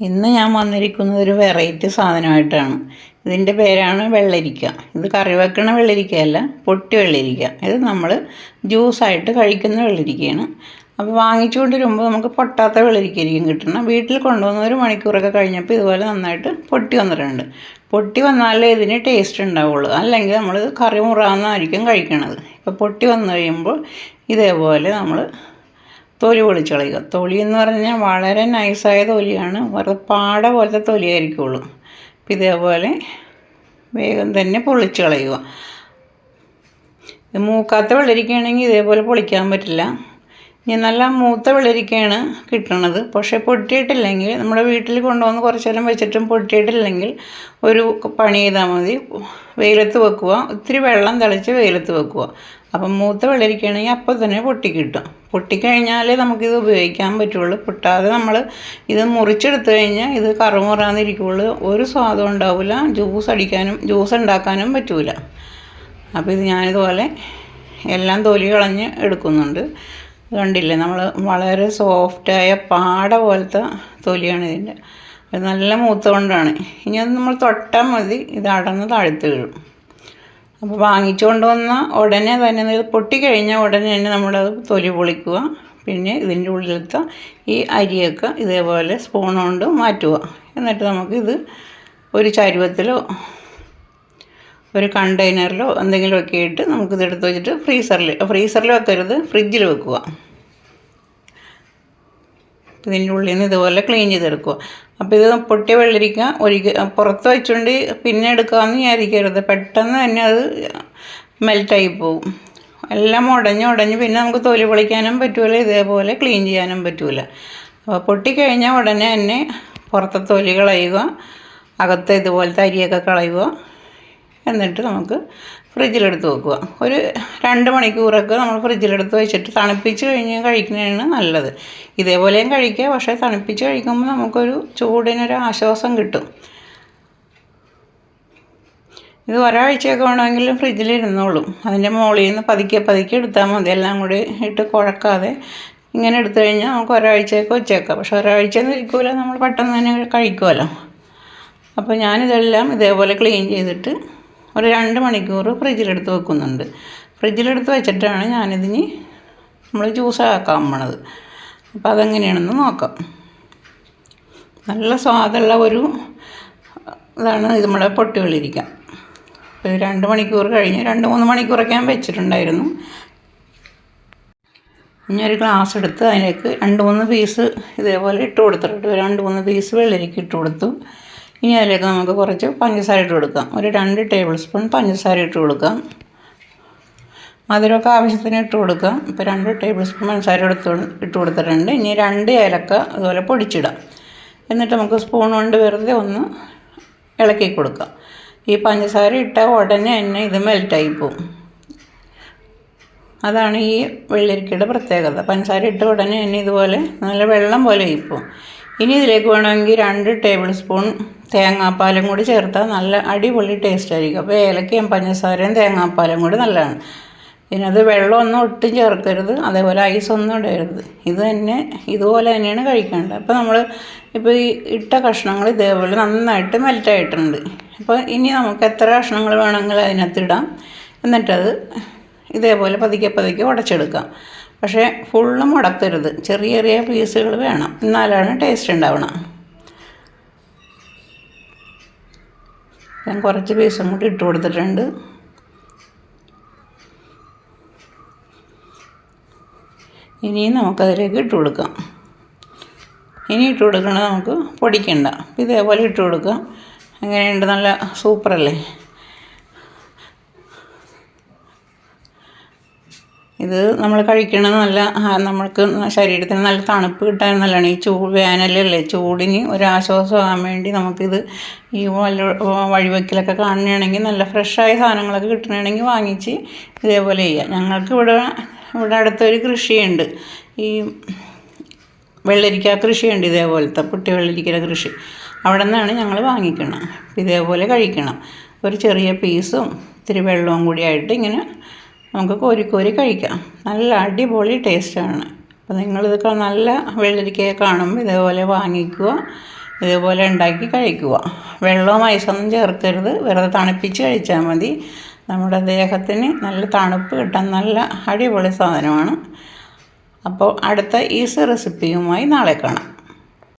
ഇന്ന് ഞാൻ വന്നിരിക്കുന്നത് ഒരു വെറൈറ്റി സാധനമായിട്ടാണ്. ഇതിന്റെ പേരാണ് വെള്ളരിക്ക. ഇത് കറി വെക്കണ വെള്ളരിക്കയല്ല പൊട്ടി വെള്ളരിക്ക. ഇത് നമ്മൾ ജ്യൂസായിട്ട് കഴിക്കുന്ന വെള്ളരിക്കയാണ്. അപ്പോൾ വാങ്ങിച്ചുകൊണ്ട് വരുമ്പോൾ നമുക്ക് പൊട്ടാത്ത വെള്ളരിക്കയായിരിക്കും കിട്ടണം. വീട്ടിൽ കൊണ്ടുവന്ന ഒരു മണിക്കൂറൊക്കെ കഴിഞ്ഞപ്പോൾ ഇതുപോലെ നന്നായിട്ട് പൊട്ടി വന്നിട്ടുണ്ട്. പൊട്ടി വന്നാലേ ഇതിന് ടേസ്റ്റ് ഉണ്ടാവുള്ളൂ. അല്ലെങ്കിൽ നമ്മൾ കറി മുറാന്നായിരിക്കും കഴിക്കണത്. ഇപ്പോൾ പൊട്ടി വന്നു കഴിയുമ്പോൾ ഇതേപോലെ നമ്മൾ തൊലി പൊളിച്ച് കളയുക. തൊലി എന്ന് പറഞ്ഞാൽ വളരെ നൈസായ തൊലിയാണ്. വെറുതെ പാട പോലത്തെ തൊലിയായിരിക്കുള്ളൂ. അപ്പം ഇതേപോലെ വേഗം തന്നെ പൊളിച്ച് കളയുക. മൂക്കാത്ത വെള്ളരിക്കയാണെങ്കിൽ ഇതേപോലെ പൊളിക്കാൻ പറ്റില്ല. ഇനി നല്ല മൂത്ത വെള്ളരിക്കയാണ് കിട്ടണത്. പക്ഷേ പൊട്ടിയിട്ടില്ലെങ്കിൽ നമ്മുടെ വീട്ടിൽ കൊണ്ടുവന്ന് കുറച്ച് നേരം വെച്ചിട്ടും പൊട്ടിയിട്ടില്ലെങ്കിൽ ഒരു പണി ചെയ്താൽ മതി. വെയിലത്ത് വെക്കുക. ഒത്തിരി വെള്ളം തളിച്ച് വെയിലത്ത് വെക്കുക. അപ്പം മൂത്ത വെള്ളരിക്കയാണെങ്കിൽ അപ്പോൾ തന്നെ പൊട്ടി കിട്ടും. പൊട്ടിക്കഴിഞ്ഞാലേ നമുക്കിത് ഉപയോഗിക്കാൻ പറ്റുള്ളൂ. പൊട്ടാതെ നമ്മൾ ഇത് മുറിച്ചെടുത്തു കഴിഞ്ഞാൽ ഇത് കറുമുറാന്നിരിക്കുള്ളൂ. ഒരു സ്വാദം ഉണ്ടാവില്ല. ജ്യൂസ് അടിക്കാനും ജ്യൂസ് ഉണ്ടാക്കാനും പറ്റൂല. അപ്പോൾ ഇത് ഞാനിതുപോലെ എല്ലാം തൊലി കളഞ്ഞ് എടുക്കുന്നുണ്ട്. കണ്ടില്ലേ? നമ്മൾ വളരെ സോഫ്റ്റായ പാട പോലത്തെ തൊലിയാണ് ഇതിന്റെ നല്ല മൂത്ത കൊണ്ടാണ് ഇനി അത് നമ്മൾ തൊട്ടാൽ മതി. ഇത് അടന്ന് താഴ്ത്ത് വീഴും അപ്പോൾ വാങ്ങിച്ചു കൊണ്ടുവന്ന ഉടനെ തന്നെ ഇത് പൊട്ടിക്കഴിഞ്ഞ ഉടനെ തന്നെ നമ്മളത് തൊലി പൊളിക്കുക. പിന്നെ ഇതിന്റെ ഉള്ളിലത്തെ ഈ അരിയൊക്കെ ഇതേപോലെ സ്പൂൺ കൊണ്ട് മാറ്റുക. എന്നിട്ട് നമുക്കിത് ഒരു ചരുവത്തിലോ ഒരു കണ്ടെയ്നറിലോ എന്തെങ്കിലുമൊക്കെ ഇട്ട് നമുക്കിത് എടുത്ത് വെച്ചിട്ട് ഫ്രീസറിൽ ഫ്രീസറിൽ വെക്കരുത് ഫ്രിഡ്ജിൽ വെക്കുക. ഇതിന്റെ ഉള്ളിൽ നിന്ന് ഇതുപോലെ ക്ലീൻ ചെയ്തെടുക്കുക. അപ്പോൾ ഇത് പൊട്ടിയ വെള്ളരിക്ക ഒരിക്കൽ പുറത്ത് വെച്ചുകൊണ്ട് പിന്നെ എടുക്കാമെന്ന് വിചാരിക്കരുത്. പെട്ടെന്ന് തന്നെ അത് മെൽറ്റായി പോകും എല്ലാം ഉടഞ്ഞ് ഉടഞ്ഞ് പിന്നെ നമുക്ക് തൊലി പൊളിക്കാനും പറ്റൂല ഇതേപോലെ ക്ലീൻ ചെയ്യാനും പറ്റൂല. അപ്പോൾ പൊട്ടിക്കഴിഞ്ഞാൽ ഉടനെ തന്നെ പുറത്തെ തൊലി കളയുക അകത്തെ ഇതുപോലത്തെ അരിയൊക്കെ കളയുക. എന്നിട്ട് നമുക്ക് ഫ്രിഡ്ജിലെടുത്ത് വെക്കുക. ഒരു രണ്ട് മണിക്കൂറൊക്കെ നമ്മൾ ഫ്രിഡ്ജിലെടുത്ത് വെച്ചിട്ട് തണുപ്പിച്ച് കഴിഞ്ഞ് കഴിക്കുന്നതാണ് നല്ലത്. ഇതേപോലെയും കഴിക്കുക പക്ഷേ തണുപ്പിച്ച് കഴിക്കുമ്പോൾ നമുക്കൊരു ചൂടിനൊരു ആശ്വാസം കിട്ടും. ഇത് ഒരാഴ്ചയൊക്കെ വേണമെങ്കിൽ ഫ്രിഡ്ജിൽ ഇരുന്നോളും അതിന്റെ മുകളിൽ നിന്ന് പതുക്കെ പതുക്കെ എടുത്താൽ മതി. എല്ലാം കൂടി ഇട്ട് കുഴക്കാതെ ഇങ്ങനെ എടുത്തു കഴിഞ്ഞാൽ നമുക്ക് ഒരാഴ്ചയൊക്കെ വെച്ചേക്കാം. പക്ഷെ എന്ന് ഇരിക്കുമല്ലോ നമ്മൾ പെട്ടെന്ന് തന്നെ കഴിക്കുമല്ലോ. അപ്പോൾ ഞാനിതെല്ലാം ഇതേപോലെ ക്ലീൻ ചെയ്തിട്ട് ഒരു രണ്ട് മണിക്കൂർ ഫ്രിഡ്ജിലെടുത്ത് വെക്കുന്നുണ്ട്. ഫ്രിഡ്ജിലെടുത്ത് വെച്ചിട്ടാണ് ഞാനിതിന് നമ്മൾ ജ്യൂസ് ആക്കാൻ പോണത് അപ്പോൾ അതെങ്ങനെയാണെന്ന് നോക്കാം. നല്ല സ്വാദുള്ള ഒരു ഇതാണ് ഇത് നമ്മുടെ പൊട്ടുകളിരിക്ക അപ്പോൾ രണ്ട് മണിക്കൂർ കഴിഞ്ഞ് രണ്ട് മൂന്ന് മണിക്കൂറൊക്കെ ഞാൻ വെച്ചിട്ടുണ്ടായിരുന്നു. ഇനി ഒരു ഗ്ലാസ് എടുത്ത് അതിലേക്ക് രണ്ട് മൂന്ന് പീസ് ഇതേപോലെ ഇട്ട് കൊടുത്തിട്ടുണ്ട്. രണ്ട് മൂന്ന് പീസ് വെള്ളരിക്ക് ഇട്ട് കൊടുത്തു. ഇനി അതിലേക്ക് നമുക്ക് കുറച്ച് പഞ്ചസാര ഇട്ട് കൊടുക്കാം. ഒരു രണ്ട് ടേബിൾ സ്പൂൺ പഞ്ചസാര ഇട്ട് കൊടുക്കാം. മധുരമൊക്കെ ആവശ്യത്തിന് ഇട്ട് കൊടുക്കാം. ഇപ്പോൾ രണ്ട് ടേബിൾ സ്പൂൺ പഞ്ചസാര എടുത്ത് ഇട്ട് കൊടുത്തിട്ടുണ്ട്. ഇനി രണ്ട് ഏലക്ക അതുപോലെ പൊടിച്ചിടാം. എന്നിട്ട് നമുക്ക് സ്പൂൺ കൊണ്ട് വെറുതെ ഒന്ന് ഇളക്കി കൊടുക്കാം. ഈ പഞ്ചസാര ഇട്ട ഉടനെ തന്നെ ഇത് മെൽറ്റായി പോവും. അതാണ് ഈ വെള്ളരിക്കയുടെ പ്രത്യേകത. പഞ്ചസാര ഇട്ട ഉടനെ തന്നെ ഇതുപോലെ നല്ല വെള്ളം പോലെ ആയിപ്പോവും ഇനി ഇതിലേക്ക് വേണമെങ്കിൽ രണ്ട് ടേബിൾ സ്പൂൺ തേങ്ങാപ്പാലും കൂടി ചേർത്താൽ നല്ല അടിപൊളി ടേസ്റ്റ് ആയിരിക്കും. അപ്പോൾ ഏലക്കയും പഞ്ചസാരയും തേങ്ങാപ്പാലും കൂടി നല്ലതാണ്. പിന്നെ അത് വെള്ളമൊന്നും ഒട്ടും ചേർക്കരുത്. അതേപോലെ ഐസൊന്നും ഇടരുത്. ഇത് തന്നെ ഇതുപോലെ തന്നെയാണ് കഴിക്കേണ്ടത്. അപ്പോൾ നമ്മൾ ഇപ്പോൾ ഈ ഇട്ട കഷ്ണങ്ങൾ ഇതേപോലെ നന്നായിട്ട് മെൽറ്റായിട്ടുണ്ട് അപ്പോൾ ഇനി നമുക്ക് എത്ര കഷ്ണങ്ങൾ വേണമെങ്കിൽ അതിനകത്തിടാം എന്നിട്ടത് ഇതേപോലെ പതുക്കെ പതുക്കെ ഉടച്ചെടുക്കാം. പക്ഷേ ഫുള്ളും മുടക്കരുത് ചെറിയ ചെറിയ പീസുകൾ വേണം. എന്നാലാണ് ടേസ്റ്റ് ഉണ്ടാവണം. ഞാൻ കുറച്ച് പീസും കൂടി ഇട്ട് കൊടുത്തിട്ടുണ്ട്. ഇനിയും നമുക്കതിലേക്ക് ഇട്ട് കൊടുക്കാം. ഇനി ഇട്ട് കൊടുക്കണത് നമുക്ക് പൊടിക്കണ്ട. ഇതേപോലെ ഇട്ട് കൊടുക്കാം. എങ്ങനെയുണ്ട്? നല്ല സൂപ്പറല്ലേ? ഇത് നമ്മൾ കഴിക്കണത് നല്ല നമ്മൾക്ക് ശരീരത്തിന് നല്ല തണുപ്പ് കിട്ടാൻ നല്ലതാണ്. ഈ ചൂ വേനലല്ലേ ചൂടിന് ഒരാശ്വാസമാകാൻ വേണ്ടി നമുക്കിത് ഈ വല്ല വഴിവെക്കിലൊക്കെ കാണുകയാണെങ്കിൽ നല്ല ഫ്രഷായ സാധനങ്ങളൊക്കെ കിട്ടണമെങ്കിൽ വാങ്ങിച്ച് ഇതേപോലെ ചെയ്യാം. ഞങ്ങൾക്ക് ഇവിടെ ഇവിടെ അടുത്തൊരു കൃഷിയുണ്ട്. ഈ വെള്ളരിക്ക കൃഷിയുണ്ട് ഇതേപോലത്തെ പുട്ടി വെള്ളരിക്കയുടെ കൃഷി. അവിടെ നിന്നാണ് ഞങ്ങൾ വാങ്ങിക്കണം. ഇതേപോലെ കഴിക്കണം. ഒരു ചെറിയ പീസും ഇത്തിരി വെള്ളവും കൂടി ആയിട്ട് ഇങ്ങനെ നമുക്ക് കോരി കോരി കഴിക്കാം. നല്ല അടിപൊളി ടേസ്റ്റാണ് അപ്പോൾ നിങ്ങളിതൊക്കെ നല്ല വെള്ളരിക്കയെ കാണുമ്പോൾ ഇതേപോലെ വാങ്ങിക്കുക ഇതേപോലെ ഉണ്ടാക്കി കഴിക്കുക. വെള്ളവും ഐസൊന്നും ചേർക്കരുത്. വെറുതെ തണുപ്പിച്ച് കഴിച്ചാൽ മതി. നമ്മുടെ ദേഹത്തിന് നല്ല തണുപ്പ് കിട്ടാൻ നല്ല അടിപൊളി സാധനമാണ്. അപ്പോൾ അടുത്ത ഈസി റെസിപ്പിയുമായി നാളെ കാണാം.